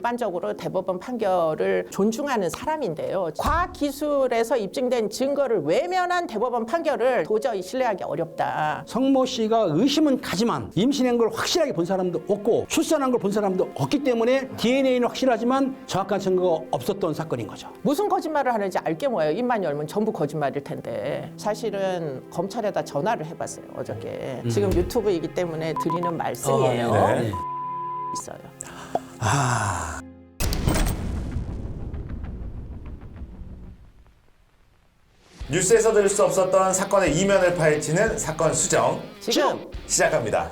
일반적으로 대법원 판결을 존중하는 사람인데요. 과학 기술에서 입증된 증거를 외면한 대법원 판결을 도저히 신뢰하기 어렵다. 성모 씨가 의심은 가지만 임신한 걸 확실하게 본 사람도 없고 출산한 걸 본 사람도 없기 때문에 DNA는 확실하지만 정확한 증거가 없었던 사건인 거죠. 무슨 거짓말을 하는지 알게 뭐예요. 입만 열면 전부 거짓말일 텐데. 사실은 검찰에다 전화를 해봤어요. 어저께. 지금 유튜브이기 때문에 드리는 말씀이에요. 아, 네. 있어요. 뉴스에서 들을 수 없었던 사건의 이면을 파헤치는 사건 수정. 지금. 시작합니다.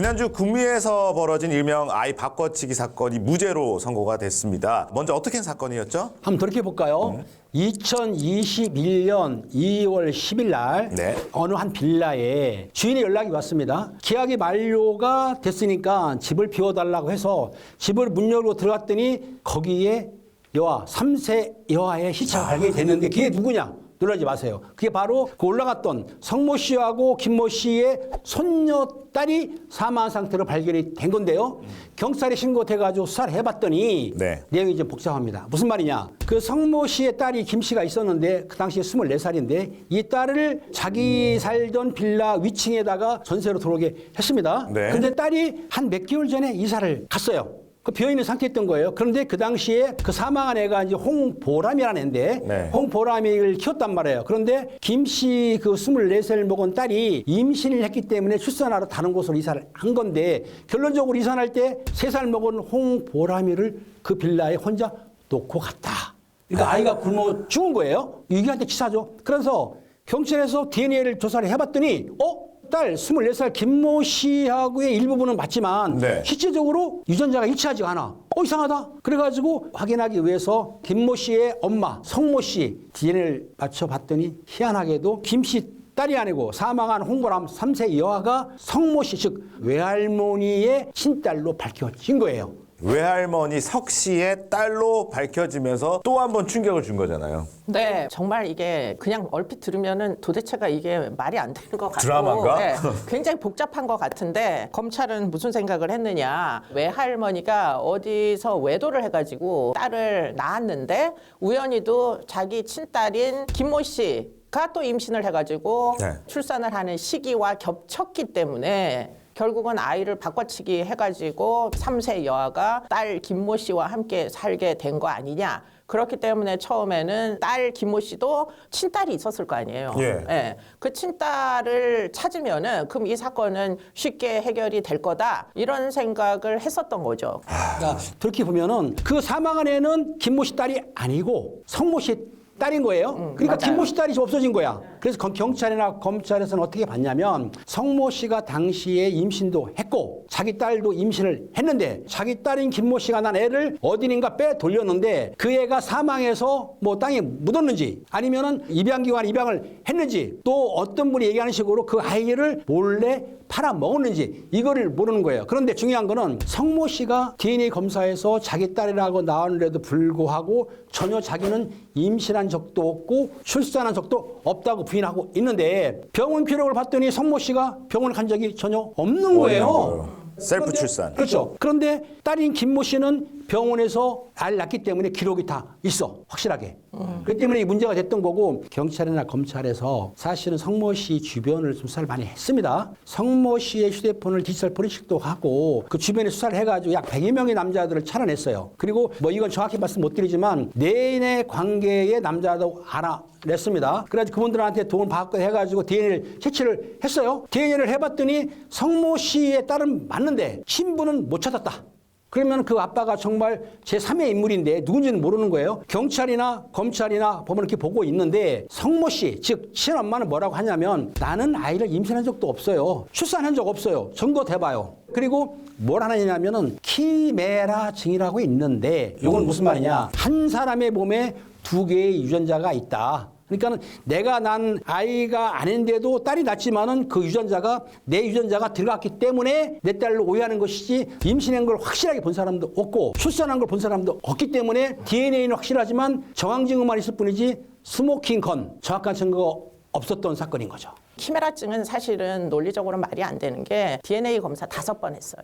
지난주 구미에서 벌어진 일명 아이 바꿔치기 사건이 무죄로 선고가 됐습니다. 먼저 어떻게 된 사건이었죠? 한번 돌이켜 볼까요? 2021년 2월 10일 날 네. 어느 한 빌라에 주인의 연락이 왔습니다. 계약이 만료가 됐으니까 집을 비워달라고 해서 집을 문 열고 들어갔더니 거기에 여아 3세 여아의 시체가 발견이 됐는데 그게 누구냐? 놀라지 마세요. 그게 바로 그 올라갔던 성모 씨하고 김모 씨의 손녀 딸이 사망한 상태로 발견이 된 건데요. 경찰에 신고돼가지고 수사를 해봤더니 네. 내용이 좀 복잡합니다. 무슨 말이냐? 그 성모 씨의 딸이 김 씨가 있었는데 그 당시에 24살인데 이 딸을 자기 살던 빌라 위층에다가 전세로 들어오게 했습니다. 네. 근데 딸이 한 몇 개월 전에 이사를 갔어요. 그 비어있는 상태였던 거예요. 그런데 그 당시에 그 사망한 애가 이제 홍보람이라는 애인데 네. 홍보람이를 키웠단 말이에요. 그런데 김씨 그 24살 먹은 딸이 임신을 했기 때문에 출산하러 다른 곳으로 이사를 한 건데 결론적으로 이사할 때 3살 먹은 홍보람이를 그 빌라에 혼자 놓고 갔다. 그러니까 아이가 굶어 죽은 거예요. 유기한테 치사죠. 그래서 경찰에서 DNA를 조사를 해봤더니 어? 딸 24살 김모 씨하고의 일부분은 맞지만 네. 실제적으로 유전자가 일치하지가 않아. 어 이상하다. 그래가지고 확인하기 위해서 김모 씨의 엄마 성모 씨 DNA를 맞춰봤더니 희한하게도 김씨 딸이 아니고 사망한 홍보람 3세 여아가 성모 씨 즉 외할머니의 친딸로 밝혀진 거예요. 외할머니 석 씨의 딸로 밝혀지면서 또 한 번 충격을 준 거잖아요. 네, 정말 이게 그냥 얼핏 들으면은 도대체가 이게 말이 안 되는 것 같고 드라마인가? 네, 굉장히 복잡한 것 같은데 검찰은 무슨 생각을 했느냐 외할머니가 어디서 외도를 해가지고 딸을 낳았는데 우연히도 자기 친딸인 김모 씨 가 또 임신을 해가지고 네. 출산을 하는 시기와 겹쳤기 때문에 결국은 아이를 바꿔치기 해가지고 삼세 여아가 딸 김모 씨와 함께 살게 된 거 아니냐. 그렇기 때문에 처음에는 딸 김모 씨도 친딸이 있었을 거 아니에요. 예. 그 친딸을 찾으면은 그럼 이 사건은 쉽게 해결이 될 거다. 이런 생각을 했었던 거죠. 그러니까 그렇게 보면은 그 사망한 애는 김모 씨 딸이 아니고 성모 씨 딸인 거예요. 그러니까 맞아요. 김모 씨 딸이 없어진 거야. 그래서 검- 경찰이나 검찰에서는 어떻게 봤냐면 성모 씨가 당시에 임신도 했고 자기 딸도 임신을 했는데 자기 딸인 김모 씨가 난 애를 어디인가 빼 돌렸는데 그 애가 사망해서 뭐 땅에 묻었는지 아니면은 입양기관 입양을 했는지 또 어떤 분이 얘기하는 식으로 그 아이를 몰래 팔아 먹었는지 이거를 모르는 거예요. 그런데 중요한 거는 성모 씨가 DNA 검사에서 자기 딸이라고 나왔는데도 불구하고 전혀 자기는 임신한 적도 없고 출산한 적도 없다고 부인하고 있는데 병원 기록을 봤더니 성모 씨가 병원을 간 적이 전혀 없는 거예요. 셀프 출산. 그렇죠. 그런데 딸인 김모 씨는 병원에서 알 낳기 때문에 기록이 다 있어. 확실하게. 그렇기 때문에 이 문제가 됐던 거고 경찰이나 검찰에서 사실은 성모 씨 주변을 수사를 많이 했습니다. 성모 씨의 휴대폰을 디지털 포렌식도 하고 그 주변에 수사를 해가지고 약 100여 명의 남자들을 찾아냈어요. 그리고 뭐 이건 정확히 말씀 못 드리지만 내인의 관계의 남자도 알아 냈습니다. 그래가지고 그분들한테 도움을 받고 해가지고 DNA를 채취를 했어요. DNA를 해봤더니 성모 씨의 딸은 맞는데 신부는 못 찾았다. 그러면 그 아빠가 정말 제3의 인물인데 누군지는 모르는 거예요. 경찰이나 검찰이나 법원 이렇게 보고 있는데 성모 씨, 즉 친엄마는 뭐라고 하냐면 나는 아이를 임신한 적도 없어요. 출산한 적 없어요. 증거 대봐요. 그리고 뭘 하느냐면은 키메라 증이라고 있는데 이건 무슨 말이냐? 한 사람의 몸에 두 개의 유전자가 있다. 그러니까는 내가 난 아이가 아닌데도 딸이 낳지만은 그 유전자가 내 유전자가 들어갔기 때문에 내 딸을 오해하는 것이지 임신한 걸 확실하게 본 사람도 없고 출산한 걸 본 사람도 없기 때문에 DNA는 확실하지만 정황 증거만 있을 뿐이지 스모킹 건 정확한 증거가 없었던 사건인 거죠. 키메라증은 사실은 논리적으로 말이 안 되는 게 DNA 검사 다섯 번 했어요.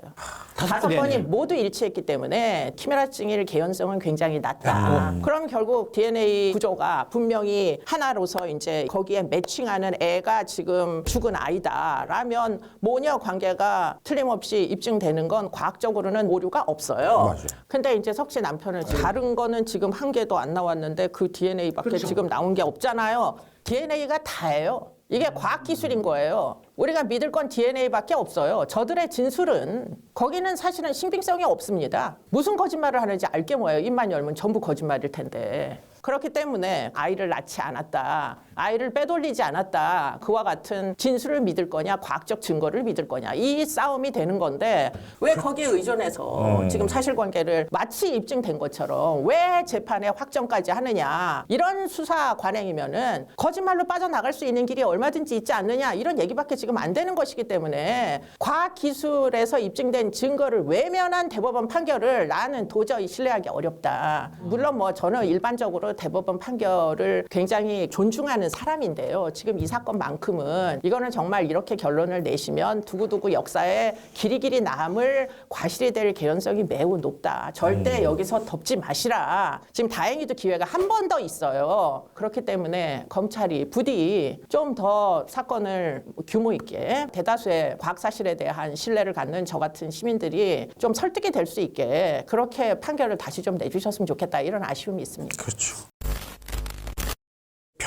다섯 네네. 번이 모두 일치했기 때문에 키메라증일 개연성은 굉장히 낮다. 그럼 결국 DNA 구조가 분명히 하나로서 이제 거기에 매칭하는 애가 지금 죽은 아이다라면 모녀 관계가 틀림없이 입증되는 건 과학적으로는 오류가 없어요. 맞아요. 근데 이제 석 씨 남편은 다른 거는 지금 한 개도 안 나왔는데 그 DNA밖에 그렇죠. 지금 나온 게 없잖아요. DNA가 다예요. 이게 과학 기술인 거예요. 우리가 믿을 건 DNA밖에 없어요. 저들의 진술은 거기는 사실은 신빙성이 없습니다. 무슨 거짓말을 하는지 알게 뭐예요. 입만 열면 전부 거짓말일 텐데. 그렇기 때문에 아이를 낳지 않았다. 아이를 빼돌리지 않았다. 그와 같은 진술을 믿을 거냐, 과학적 증거를 믿을 거냐. 이 싸움이 되는 건데 왜 거기에 의존해서 지금 사실관계를 마치 입증된 것처럼 왜 재판에 확정까지 하느냐. 이런 수사 관행이면은 거짓말로 빠져나갈 수 있는 길이 얼마든지 있지 않느냐. 이런 얘기밖에 지금 안 되는 것이기 때문에 과학 기술에서 입증된 증거를 외면한 대법원 판결을 나는 도저히 신뢰하기 어렵다. 물론 뭐 저는 일반적으로 대법원 판결을 굉장히 존중하는 사람인데요. 지금 이 사건만큼은 이거는 정말 이렇게 결론을 내시면 두고두고 역사에 길이 길이 남을 과실이 될 개연성이 매우 높다. 절대 여기서 덮지 마시라. 지금 다행히도 기회가 한 번 더 있어요. 그렇기 때문에 검찰이 부디 좀 더 사건을 규모 있게 대다수의 과학 사실에 대한 신뢰를 갖는 저 같은 시민들이 좀 설득이 될 수 있게 그렇게 판결을 다시 좀 내주셨으면 좋겠다 이런 아쉬움이 있습니다. 그렇죠.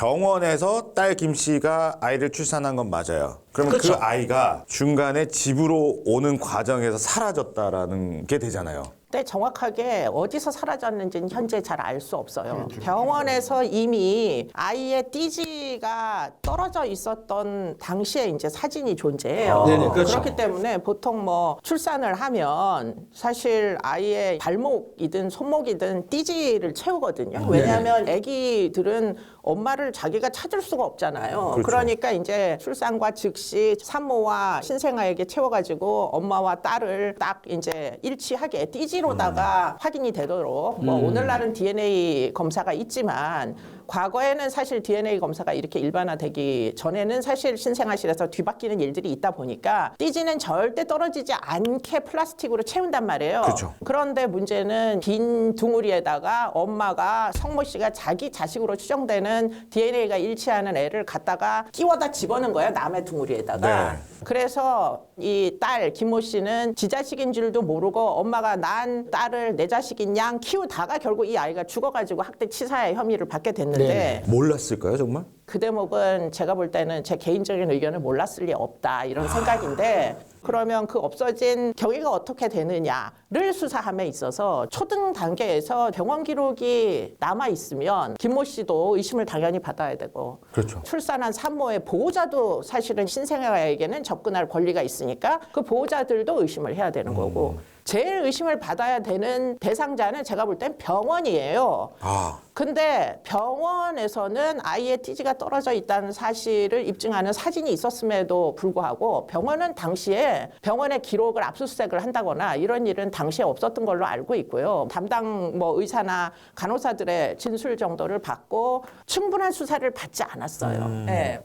병원에서 딸 김 씨가 아이를 출산한 건 맞아요. 그러면 그 그렇죠. 아이가 중간에 집으로 오는 과정에서 사라졌다라는 게 되잖아요. 근데 정확하게 어디서 사라졌는지는 현재 잘 알 수 없어요. 병원에서 이미 아이의 띠지가 떨어져 있었던 당시에 이제 사진이 존재해요. 네네, 그렇죠. 그렇기 때문에 보통 뭐 출산을 하면 사실 아이의 발목이든 손목이든 띠지를 채우거든요. 왜냐하면 아기들은 엄마를 자기가 찾을 수가 없잖아요. 그렇죠. 그러니까 이제 출산과 즉시 산모와 신생아에게 채워가지고 엄마와 딸을 딱 이제 일치하게 띠지 로다가 확인이 되도록 뭐 오늘날은 DNA 검사가 있지만 과거에는 사실 DNA 검사가 이렇게 일반화되기 전에는 사실 신생아실에서 뒤바뀌는 일들이 있다 보니까 띠지는 절대 떨어지지 않게 플라스틱으로 채운단 말이에요. 그렇죠. 그런데 문제는 빈 둥우리에다가 엄마가 성모 씨가 자기 자식으로 추정되는 DNA가 일치하는 애를 갖다가 끼워다 집어넣은 거예요. 남의 둥우리에다가. 네. 그래서 이 딸 김모 씨는 지 자식인 줄도 모르고 엄마가 난 딸을 내 자식인 양 키우다가 결국 이 아이가 죽어가지고 학대 치사의 혐의를 받게 됐는데 네. 몰랐을까요, 정말? 그 대목은 제가 볼 때는 제 개인적인 의견을 몰랐을 리 없다 이런 생각인데 그러면 그 없어진 경위가 어떻게 되느냐를 수사함에 있어서 초등 단계에서 병원 기록이 남아 있으면 김모 씨도 의심을 당연히 받아야 되고 그렇죠. 출산한 산모의 보호자도 사실은 신생아에게는 접근할 권리가 있으니까 그 보호자들도 의심을 해야 되는 거고 제일 의심을 받아야 되는 대상자는 제가 볼 땐 병원이에요. 아, 근데 병원에서는 아이의 띠지가 떨어져 있다는 사실을 입증하는 사진이 있었음에도 불구하고 병원은 당시에 병원의 기록을 압수수색을 한다거나 이런 일은 당시에 없었던 걸로 알고 있고요. 담당 뭐 의사나 간호사들의 진술 정도를 받고 충분한 수사를 받지 않았어요. 예.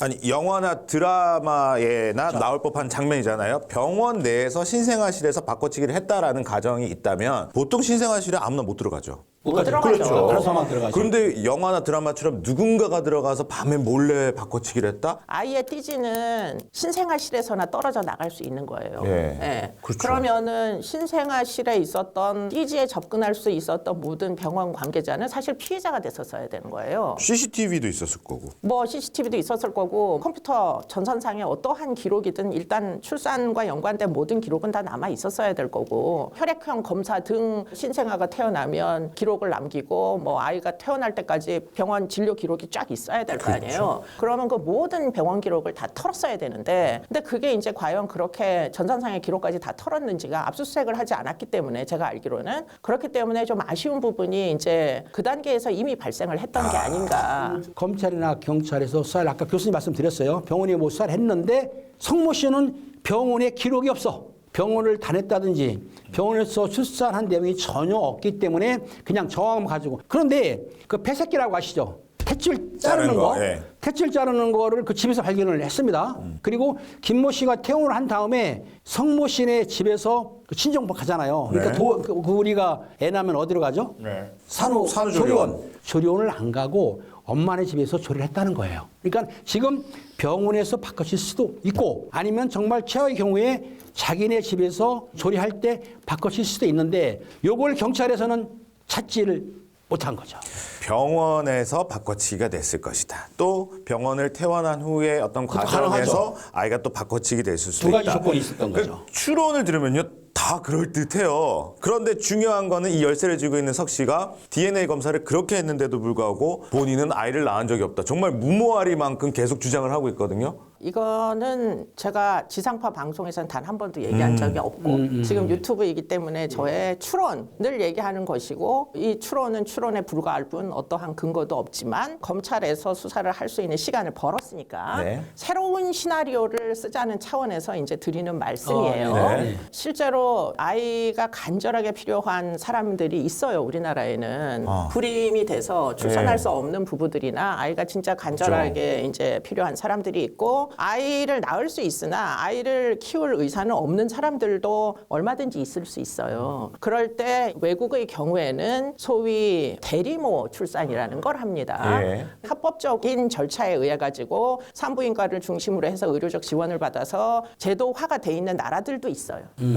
아니 영화나 드라마에나 나올 법한 장면이잖아요. 병원 내에서 신생아실에서 바꿔치기를 했다라는 가정이 있다면 보통 신생아실에 아무나 못 들어가죠. 못 들어가죠. 그렇죠. 그래서만 들어가죠. 그런데 영화나 드라마처럼 누군가가 들어가서 밤에 몰래 바꿔치기를 했다? 아이의 띠지는 신생아실에서나 떨어져 나갈 수 있는 거예요. 예. 그렇죠. 그러면은 신생아실에 있었던 띠지에 접근할 수 있었던 모든 병원 관계자는 사실 피해자가 됐었어야 되는 거예요. CCTV도 있었을 거고. 뭐 CCTV도 있었을 거고 컴퓨터 전선상에 어떠한 기록이든 일단 출산과 연관된 모든 기록은 다 남아 있었어야 될 거고 혈액형 검사 등 신생아가 태어나면 기록 을 남기고 뭐 아이가 태어날 때까지 병원 진료 기록이 쫙 있어야 될 거 아니에요. 그러면 그 모든 병원 기록을 다 털었어야 되는데 근데 그게 이제 과연 그렇게 전산상의 기록까지 다 털었는지가 압수수색을 하지 않았기 때문에 제가 알기로는 그렇기 때문에 좀 아쉬운 부분이 이제 그 단계에서 이미 발생을 했던 게 아닌가. 검찰이나 경찰에서 수사를 아까 교수님 말씀드렸어요. 병원이 뭐 수사를 했는데 성모 씨는 병원에 기록이 없어. 병원을 다녔다든지 병원에서 출산한 내용이 전혀 없기 때문에 그냥 정황만 가지고 그런데 그 폐새끼라고 아시죠? 탯줄 자르는 거, 거, 예. 탯줄 자르는 거를 그 집에서 발견을 했습니다. 그리고 김모 씨가 퇴원을 한 다음에 성모 씨네 집에서 그 친정부 가잖아요. 그러니까 네. 도, 그, 그 우리가 애 낳으면 어디로 가죠? 네. 산후, 산후조리원. 조리원을 안 가고 엄마네 집에서 조리를 했다는 거예요. 그러니까 지금 병원에서 바꿔칠 수도 있고 아니면 정말 최악의 경우에 자기네 집에서 조리할 때 바꿔칠 수도 있는데 요걸 경찰에서는 찾지를 못한 거죠. 병원에서 바꿔치기가 됐을 것이다. 또 병원을 퇴원한 후에 어떤 과정에서 아이가 또 바꿔치기 됐을 수도 두 가지 있다. 조건이 있었던 그 거죠. 추론을 들으면요. 다 그럴 듯해요. 그런데 중요한 거는 이 열쇠를 쥐고 있는 석 씨가 DNA 검사를 그렇게 했는데도 불구하고 본인은 아이를 낳은 적이 없다. 정말 무모하리만큼 계속 주장을 하고 있거든요. 이거는 제가 지상파 방송에서는 단 한 번도 음. 얘기한 적이 없고 지금 유튜브이기 때문에 저의 추론을 얘기하는 것이고 이 추론은 추론에 불과할 뿐 어떠한 근거도 없지만 검찰에서 수사를 할 수 있는 시간을 벌었으니까 네. 새로운 시나리오를 쓰자는 차원에서 이제 드리는 말씀이에요. 어, 네. 실제로 아이가 간절하게 필요한 사람들이 있어요 우리나라에는 어. 불임이 돼서 출산할 네. 수 없는 부부들이나 아이가 진짜 간절하게 이제 필요한 사람들이 있고 아이를 낳을 수 있으나 아이를 키울 의사는 없는 사람들도 얼마든지 있을 수 있어요. 그럴 때 외국의 경우에는 소위 대리모 출산이라는 걸 합니다. 예. 합법적인 절차에 의해 가지고 산부인과를 중심으로 해서 의료적 지원을 받아서 제도화가 돼 있는 나라들도 있어요. 음.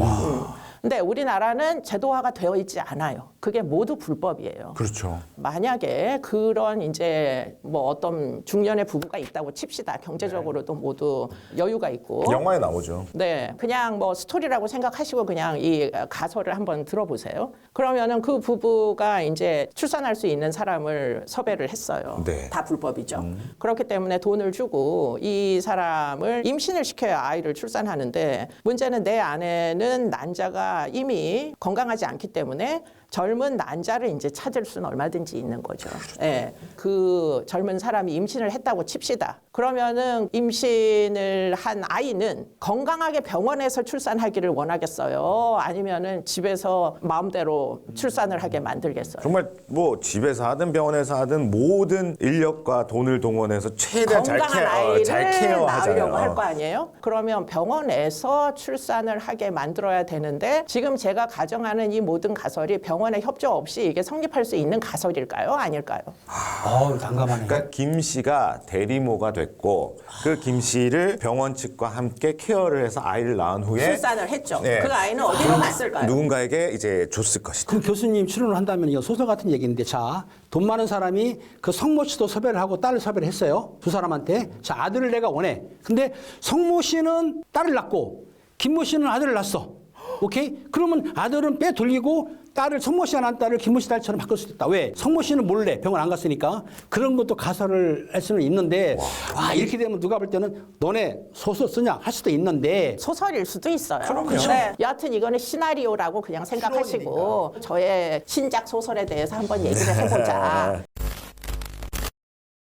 근데 우리나라는 제도화가 되어 있지 않아요. 그게 모두 불법이에요. 그렇죠. 만약에 그런 이제 뭐 어떤 중년의 부부가 있다고 칩시다. 경제적으로도 모두 여유가 있고. 영화에 나오죠. 네, 그냥 뭐 스토리라고 생각하시고 그냥 이 가설을 한번 들어보세요. 그러면은 그 부부가 이제 출산할 수 있는 사람을 섭외를 했어요. 네. 다 불법이죠. 그렇기 때문에 돈을 주고 이 사람을 임신을 시켜야 아이를 출산하는데 문제는 내 아내는 난자가 이미 건강하지 않기 때문에 젊은 난자를 이제 찾을 수는 얼마든지 있는 거죠. 예. 그 젊은 사람이 임신을 했다고 칩시다. 그러면은 임신을 한 아이는 건강하게 병원에서 출산하기를 원하겠어요? 아니면은 집에서 마음대로 출산을 하게 만들겠어요? 정말 뭐 집에서 하든 병원에서 하든 모든 인력과 돈을 동원해서 최대한 잘, 건강한 케어, 어, 아이를 잘 낳으려고 할 케어하잖아요. 거 아니에요? 그러면 병원에서 출산을 하게 만들어야 되는데 지금 제가 가정하는 이 모든 가설이 병원 의 협조 없이 이게 성립할 수 있는 가설일까요? 아닐까요? 어우, 난감하네. 그러니까 김 씨가 대리모가 됐고 그 김 씨를 병원 측과 함께 케어를 해서 아이를 낳은 후에 출산을 했죠. 네. 그 아이는 어디로 갔을까요? 누군가에게 이제 줬을 것이다. 그럼 교수님 출연을 한다면 이거 소설 같은 얘기인데 자, 돈 많은 사람이 그 성모 씨도 섭외를 하고 딸을 섭외를 했어요. 두 사람한테. 자, 아들을 내가 원해. 근데 성모 씨는 딸을 낳고 김모 씨는 아들을 낳았어. 오케이? 그러면 아들은 빼 돌리고 딸을 성모 씨가 낳은 딸을 김모 씨 딸처럼 바꿀 수도 있다. 왜? 성모 씨는 몰래 병원 안 갔으니까 그런 것도 가설을 할 수는 있는데 와, 이렇게 되면 누가 볼 때는 너네 소설 쓰냐 할 수도 있는데 소설일 수도 있어요. 그럼요. 네. 여하튼 이거는 시나리오라고 그냥 생각하시고 저의 신작 소설에 대해서 한번 얘기를 해보자.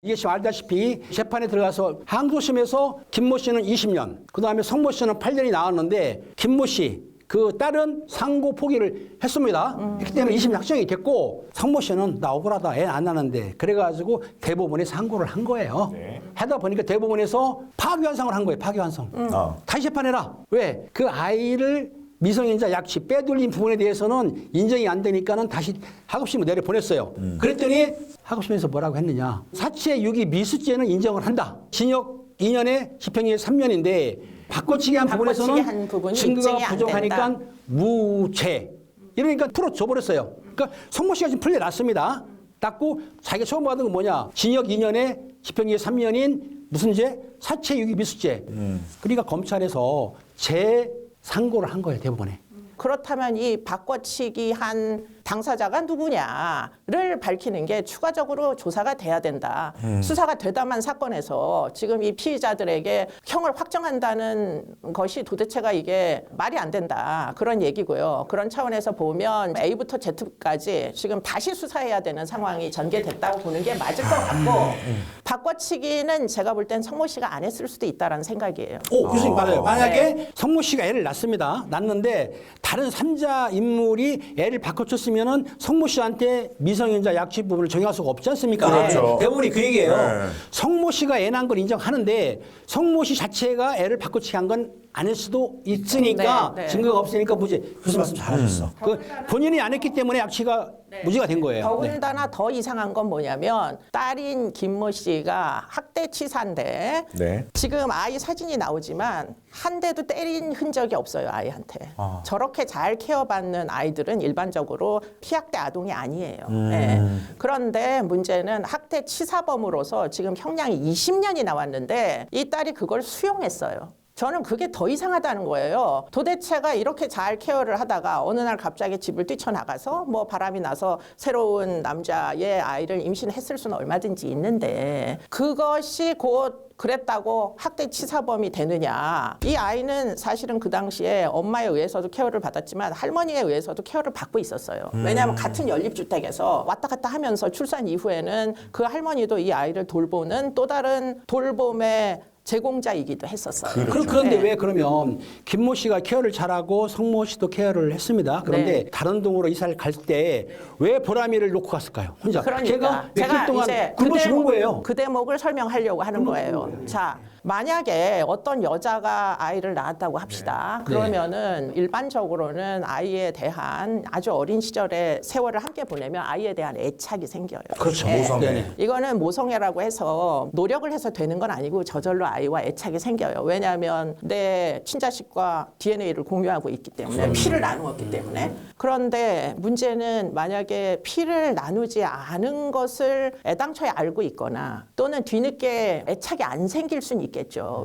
이게 지금 알다시피 재판에 들어가서 항소심에서 김모 씨는 20년, 그 다음에 성모 씨는 8년이 나왔는데 김모 씨, 그 딸은 상고 포기를 했습니다. 그렇기 때문에 20년 확정이 됐고 성모 씨는 나 억울하다, 애 안 낳는데 그래가지고 대법원에 상고를 한 거예요. 하다 보니까 대법원에서 파기환송을 한 거예요. 파기환송. 어. 다시 재판해라. 왜? 그 아이를 미성년자 약취 빼돌린 부분에 대해서는 인정이 안 되니까는 다시 학업심을 내려 보냈어요. 그랬더니 학업심에서 뭐라고 했느냐? 사체 유기 미수죄는 인정을 한다. 징역 2년에 집행유예 3년인데 바꿔치기 한 바꿔치기 부분에서는 한 부분이 증거가 입증이 안 부족하니까 된다. 무죄. 이러니까 풀어줘 버렸어요. 그러니까 성모 씨가 지금 풀려났습니다. 땄고 자기가 처음 받은 건 뭐냐? 징역 2년에 집행유예 3년인 무슨 죄? 사체 유기 미수죄. 그러니까 검찰에서 재 상고를 한 거예요 대법원에. 그렇다면 이 바꿔치기 한 당사자가 누구냐를 밝히는 게 추가적으로 조사가 돼야 된다. 수사가 되다만 사건에서 지금 이 피의자들에게 형을 확정한다는 것이 도대체가 이게 말이 안 된다. 그런 얘기고요. 그런 차원에서 보면 A부터 Z까지 지금 다시 수사해야 되는 상황이 전개됐다고 보는 게 맞을 것 같고 바꿔치기는 제가 볼 땐 성모 씨가 안 했을 수도 있다라는 생각이에요. 오, 교수님 맞아요. 만약에 네. 성모 씨가 애를 낳습니다. 낳는데 다른 삼자 인물이 애를 바꿔 줬으면 있으면은 성모 씨한테 미성년자 약취 부분을 적용할 수가 없지 않습니까? 그렇죠. 대부분이 그 얘기예요. 네. 성모 씨가 애 낳은 걸 인정하는데 성모 씨 자체가 애를 바꿔치기 한건 아닐 수도 있으니까 네, 네. 증거가 없으니까 무죄. 교수 말씀 잘하셨어. 그 본인이 안 했기 때문에 약취가 무죄가 된 거예요. 네. 더군다나 더 이상한 건 뭐냐면 딸인 김모 씨가 학대 치사인데 네. 지금 아이 사진이 나오지만 한 대도 때린 흔적이 없어요 아이한테. 저렇게 잘 케어받는 아이들은 일반적으로 피학대 아동이 아니에요. 네. 그런데 문제는 학대 치사범으로서 지금 형량이 20년이 나왔는데 이 딸이 그걸 수용했어요. 저는 그게 더 이상하다는 거예요. 도대체가 이렇게 잘 케어를 하다가 어느 날 갑자기 집을 뛰쳐나가서 뭐 바람이 나서 새로운 남자의 아이를 임신했을 수는 얼마든지 있는데 그것이 곧 그랬다고 학대 치사범이 되느냐. 이 아이는 사실은 그 당시에 엄마에 의해서도 케어를 받았지만 할머니에 의해서도 케어를 받고 있었어요. 왜냐하면 같은 연립주택에서 왔다 갔다 하면서 출산 이후에는 그 할머니도 이 아이를 돌보는 또 다른 돌봄의 제공자이기도 했었어요. 그, 그런데 네. 왜 그러면 김모 씨가 케어를 잘하고 성모 씨도 케어를 했습니다. 그런데 네. 다른 동으로 이사를 갈 때 왜 보람이를 놓고 갔을까요? 혼자. 그러니까 걔가 제가 며칠 동안 이제 굶어 죽은 대목- 거예요. 그 대목을 설명하려고 하는 거예요. 자, 만약에 어떤 여자가 아이를 낳았다고 합시다. 네. 그러면은 일반적으로는 아이에 대한 아주 어린 시절에 세월을 함께 보내면 아이에 대한 애착이 생겨요. 그렇죠. 네. 모성애. 네네. 이거는 모성애라고 해서 노력을 해서 되는 건 아니고 저절로 아이와 애착이 생겨요. 왜냐하면 내 친자식과 DNA를 공유하고 있기 때문에 피를 나누었기 때문에. 그런데 문제는 만약에 피를 나누지 않은 것을 애당초에 알고 있거나 또는 뒤늦게 애착이 안 생길 수는 있겠죠.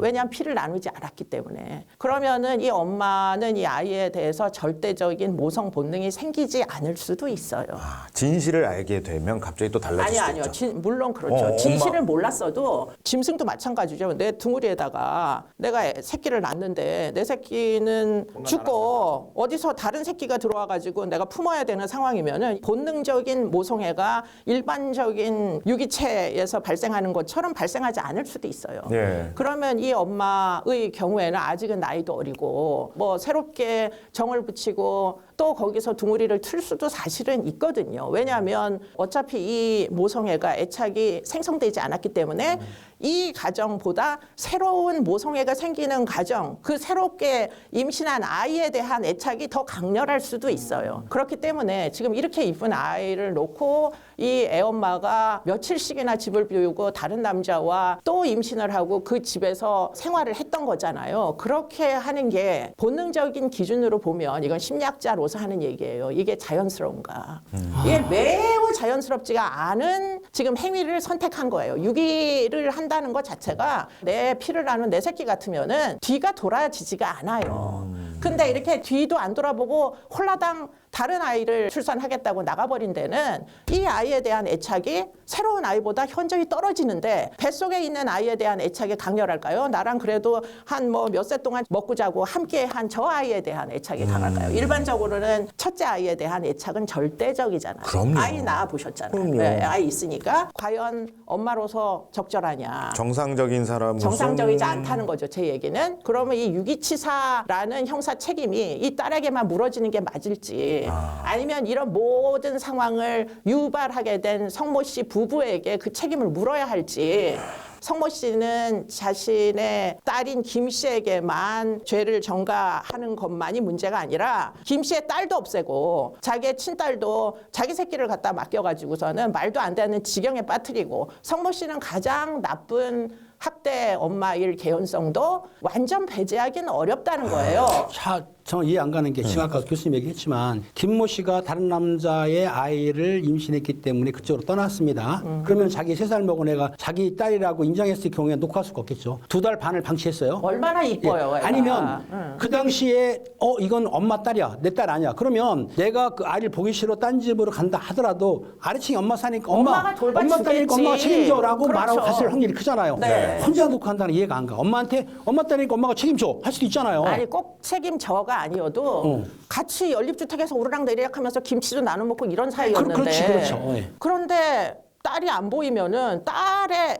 왜냐하면 피를 나누지 않았기 때문에. 그러면은 이 엄마는 이 아이에 대해서 절대적인 모성 본능이 생기지 않을 수도 있어요. 아, 진실을 알게 되면 갑자기 또 달라질 아니요, 수 아니요. 있죠. 진- 물론 그렇죠. 어, 진실을 엄마. 몰랐어도 짐승도 마찬가지죠. 내 둥우리에다가 내가 애- 새끼를 낳는데 내 새끼는 죽고 어디서 다른 새끼가 들어와 가지고 내가 품어야 되는 상황이면은 본능적인 모성애가 일반적인 유기체에서 발생하는 것처럼 발생하지 않을 수도 있어요. 예. 그러면 이 엄마의 경우에는 아직은 나이도 어리고 뭐 새롭게 정을 붙이고 또 거기서 둥우리를 틀 수도 사실은 있거든요. 왜냐하면 어차피 이 모성애가 애착이 생성되지 않았기 때문에 이 가정보다 새로운 모성애가 생기는 가정, 그 새롭게 임신한 아이에 대한 애착이 더 강렬할 수도 있어요. 그렇기 때문에 지금 이렇게 이쁜 아이를 놓고 이 애엄마가 며칠씩이나 집을 비우고 다른 남자와 또 임신을 하고 그 집에서 생활을 했던 거잖아요. 그렇게 하는 게 본능적인 기준으로 보면 이건 심리학자로 서 하는 얘기예요. 이게 자연스러운가? 이게 매우 자연스럽지가 않은 지금 행위를 선택한 거예요. 유기를 한다는 것 자체가 내 피를 나눈 내 새끼 같으면은 뒤가 돌아지지가 않아요. 근데 이렇게 뒤도 안 돌아보고 홀라당 다른 아이를 출산하겠다고 나가버린 데는 이 아이에 대한 애착이 새로운 아이보다 현저히 떨어지는데 뱃속에 있는 아이에 대한 애착이 강렬할까요? 나랑 그래도 한 뭐 몇 세 동안 먹고 자고 함께 한 저 아이에 대한 애착이 강할까요? 일반적으로는 첫째 아이에 대한 애착은 절대적이잖아요. 그럼요. 아이 낳아 보셨잖아요. 네, 그럼요. 아이 있으니까 과연 엄마로서 적절하냐? 정상적인 사람으로서 정상적이지 않다는 거죠. 제 얘기는. 그러면 이 유기치사라는 형사 책임이 이 딸에게만 물어지는 게 맞을지 아니면 이런 모든 상황을 유발하게 된 성모 씨 부 부에게 그 책임을 물어야 할지 성모 씨는 자신의 딸인 김 씨에게만 죄를 전가하는 것만이 문제가 아니라 김 씨의 딸도 없애고 자기의 친딸도 자기 새끼를 갖다 맡겨가지고서는 말도 안 되는 지경에 빠뜨리고 성모 씨는 가장 나쁜 학대 엄마일 개연성도 완전 배제하기는 어렵다는 거예요. 자, 저 이해 안 가는 게 지금 아까 교수님 얘기했지만 김모 씨가 다른 남자의 아이를 임신했기 때문에 그쪽으로 떠났습니다. 그러면 자기 세 살 먹은 애가 자기 딸이라고 인정했을 경우에 녹화할 수가 없겠죠. 두 달 반을 방치했어요. 얼마나 이뻐요. 예. 애가. 아니면 응. 그 당시에 어 이건 엄마 딸이야 내 딸 아니야 그러면 내가 그 아이를 보기 싫어 딴 집으로 간다 하더라도 아래층에 엄마 사니까 엄마 엄마가 돌봐 엄마 딸이니까 주겠지. 엄마가 책임져라고 그렇죠. 말하고 갔을 확률이 크잖아요 네. 혼자 놓고 한다는 이해가 안가 엄마한테 엄마 딸이니까 엄마가 책임져 할 수도 있잖아요 아니 꼭 책임져가 아니어도 어. 같이 연립주택에서 오르락 내리락 하면서 김치도 나눠 먹고 이런 사이였는데 그- 그렇지, 그렇죠. 예. 그런데 딸이 안 보이면은 딸의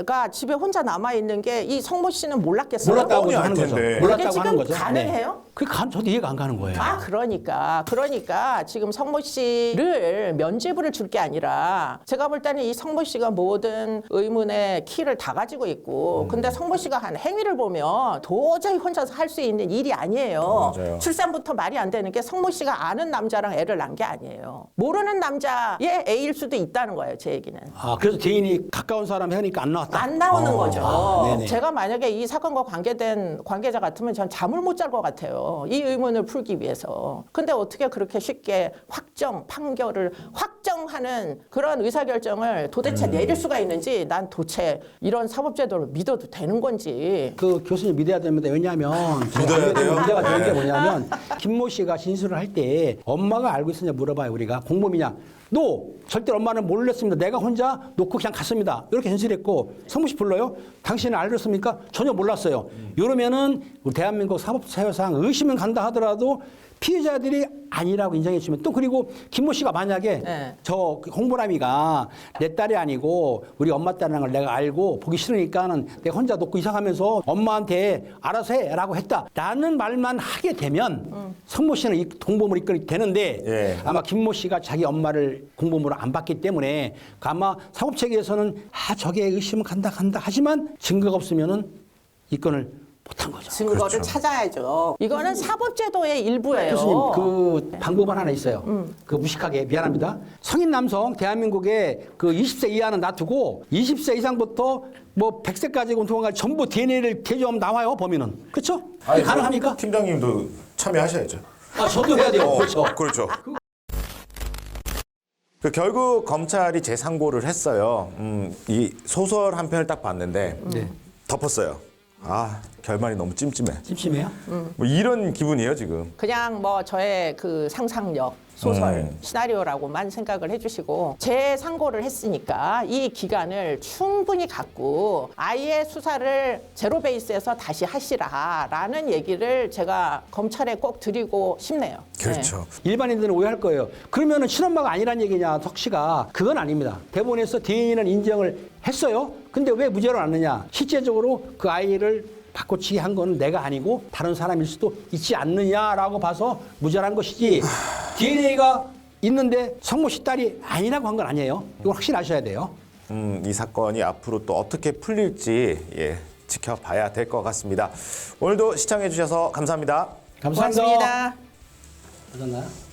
애가 집에 혼자 남아 있는 게 이 성모 씨는 몰랐겠어요? 몰랐다고 하는 거죠 몰랐다고 하는 거죠 네. 가능해요? 그 가- 저도 이해가 안 가는 거예요. 아, 그러니까. 그러니까 지금 성모 씨를 면죄부를 줄 게 아니라 제가 볼 때는 이 성모 씨가 모든 의문의 키를 다 가지고 있고 음. 근데 성모 씨가 한 행위를 보면 도저히 혼자서 할 수 있는 일이 아니에요. 맞아요. 출산부터 말이 안 되는 게 성모 씨가 아는 남자랑 애를 낳은 게 아니에요. 모르는 남자의 애일 수도 있다는 거예요, 제 얘기는. 아, 그래서 대인이 가까운 사람 해니까 안 나왔다. 안 나오는 어. 거죠. 아, 네네. 제가 만약에 이 사건과 관계된 관계자 같으면 전 잠을 못 잘 것 같아요. 이 의문을 풀기 위해서. 근데 어떻게 그렇게 쉽게 확정, 판결을 확정하는 그런 의사결정을 도대체 음. 내릴 수가 있는지 난 도대체 이런 사법제도를 믿어도 되는 건지. 그 교수님 믿어야 됩니다. 왜냐하면 믿어야 돼요? 문제가 되는 게 네. 뭐냐면 김모 씨가 진술을 할 때 엄마가 알고 있었냐 물어봐요 우리가 공범이냐. 너 절대 엄마는 몰랐습니다. 내가 혼자 놓고 그냥 갔습니다. 이렇게 진술했고 성무 씨 불러요. 당신은 알렸습니까? 전혀 몰랐어요. 이러면은 우리 대한민국 사법사회상 의심은 간다 하더라도 피해자들이 아니라고 인정해 주면 또 그리고 김모 씨가 만약에 네. 저 홍보람이가 내 딸이 아니고 우리 엄마 딸이라는 걸 내가 알고 보기 싫으니까는 내가 혼자 놓고 이사 가면서 엄마한테 알아서 해라고 했다 라는 말만 하게 되면 성모 씨는 이 공범을 이끌게 되는데 예. 아마 김모 씨가 자기 엄마를 공범으로 안 봤기 때문에 그 아마 사법 체계에서는 아 저게 의심은 간다 간다 하지만 증거가 없으면은 입건을 못한 거죠. 증거를 그렇죠. 찾아야죠. 이거는 사법제도의 일부예요. 교수님 그 방법은 하나 있어요. 그 무식하게 미안합니다. 성인 남성 대한민국에 그 20세 이하는 놔두고 20세 이상부터 뭐 100세까지 운동할 전부 DNA를 개조하면 나와요 범인은 그렇죠? 아니, 가능합니까? 팀장님도 참여하셔야죠. 아 저도 해야 돼요. 어, 그렇죠. 그렇죠. 그 결국 검찰이 재상고를 했어요. 음, 이 소설 한 편을 딱 봤는데 네. 덮었어요. 아 결말이 너무 찜찜해. 찜찜해요. 뭐 이런 기분이에요 지금. 그냥 뭐 저의 그 상상력 소설 음. 시나리오라고만 생각을 해주시고 재상고를 했으니까 이 기간을 충분히 갖고 아예 수사를 제로 베이스에서 다시 하시라라는 얘기를 제가 검찰에 꼭 드리고 싶네요. 그렇죠. 일반인들은 오해할 거예요. 그러면은 친엄마가 아니란 얘기냐, 석 씨가. 그건 아닙니다. 대본에서 대인은 인정을 했어요. 근데 왜 무죄로 났느냐? 실제적으로 그 아이를 바꿔치기 한 거는 내가 아니고 다른 사람일 수도 있지 않느냐라고 봐서 무죄란 것이지. DNA가 있는데 성모 씨 딸이 아니라고 한 건 아니에요. 이건 확실히 아셔야 돼요. 음, 이 사건이 앞으로 또 어떻게 풀릴지 예, 지켜봐야 될 것 같습니다. 오늘도 시청해 주셔서 감사합니다. 감사합니다. 고맙습니다. 맞았나요?